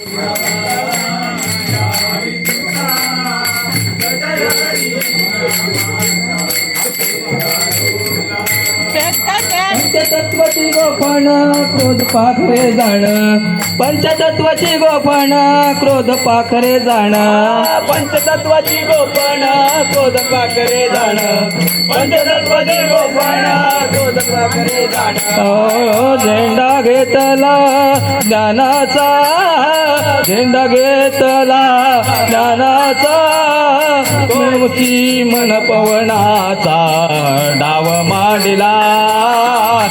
Yeah. पंचतत्वाची गोपण क्रोध पाखरे जाण. पंचतत्वाची गोपण क्रोध पाखरे जाण. पंचतत्वाची गोपण क्रोध पाखरे जाण. पंचतत्वाची गोपण क्रोध पाखरे जाण. ओ झेंडा घेतला ज्ञानाचा. झेंडा घेतला ज्ञानाचा. तुमची मन पवनाचा. डाव मांडला.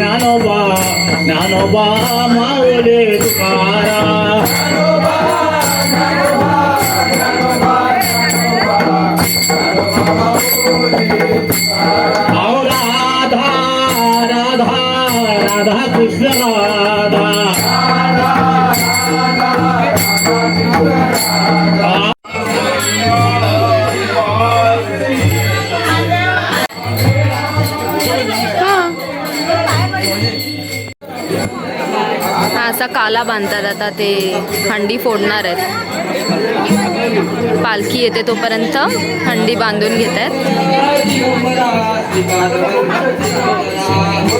ज्ञानोबा ज्ञानोबा तुकारा राधा राधा राधा कृष्ण राधा असा काला बांधतात. आता ते हंडी फोडणार आहेत. पालखी येते तोपर्यंत हंडी बांधून घेत आहेत.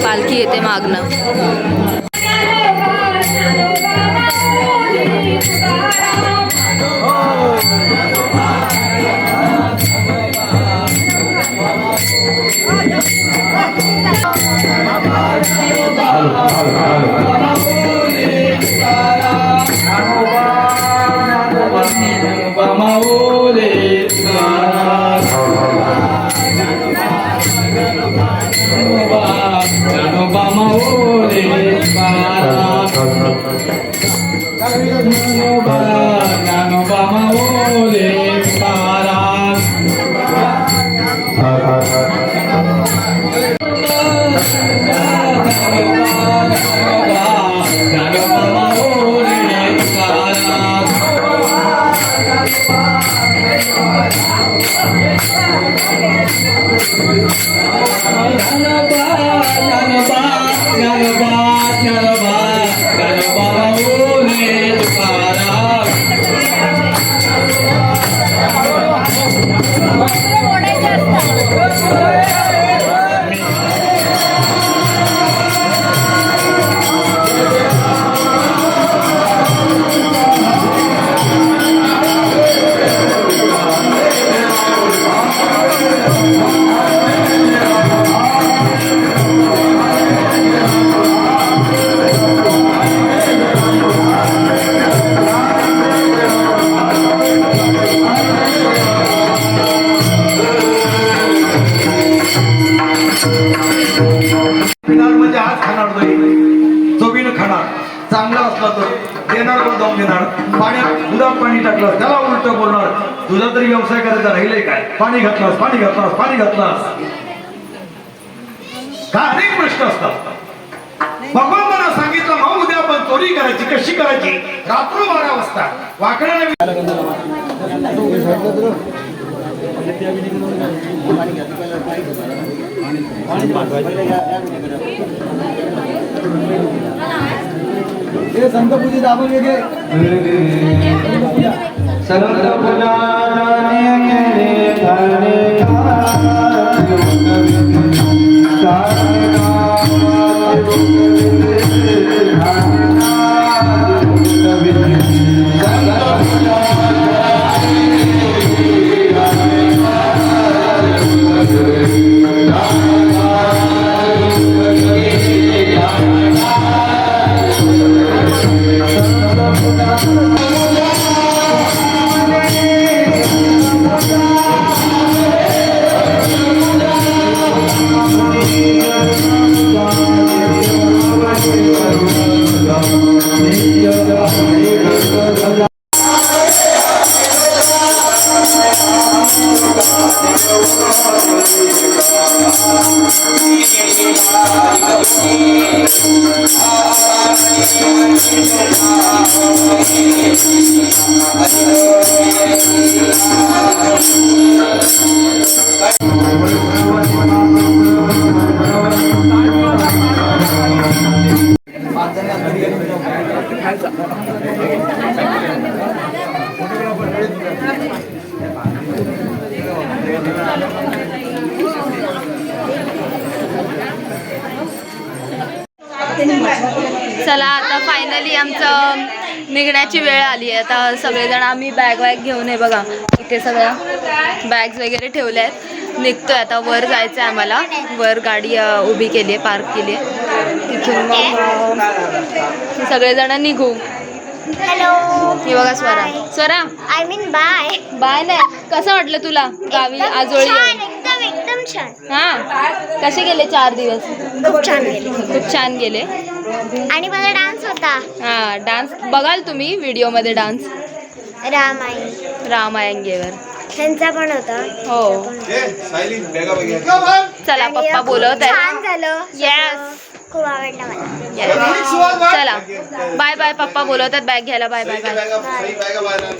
पालखी येते मागणं हो. माऊली ज्ञानोबा माऊली ज्ञानोबा तर देणार जाऊन देणार. पाण्यात दुधात पाणी टाकलं त्याला उलट बोलणार. तुझा तरी व्यवसाय करायचा राहिलंय काय? पाणी घातलास पाणी घातलास पाणी घातलास. का अनेक प्रश्न असतात. भगवंतानं सांगितलं मग उद्या आपण चोरी करायची कशी करायची? रात्र बारा वाजता वाकड्याला हे संत पूजी आपण वेगळे संत पूजा चला आता फायनली आमचं निघण्याची वेळ आली आहे. आता सगळेजण आम्ही बॅग वॅग घेऊन आहे बघा. इथे सगळ्या बॅग्स वगैरे ठेवल्या आहेत निघतोय आता. वर जायचं आहे आम्हाला. वर गाडी उभी केली आहे पार्क केली आहे. तिथून मग सगळेजण निघू. हॅलो ही बघा Swara. Swara. I mean bye bye नाही. कसं वाटलं तुला गावी आजोळी? एकदम एकदम छान. हा? कसे गेले चार दिवस? खूप छान गेले. खूप छान गेले. आणि माझा डान्स होता. हा डान्स बघाल तुम्ही व्हिडिओमध्ये डान्स रामाई रामायंगेवर. त्यांचा पण होता. हो. चला पप्पा बोलवत छान झालं. येस खूप आवडलं मला चला. बाय बाय पप्पा बोलवतात. बॅग घ्यायला. Bye bye bye.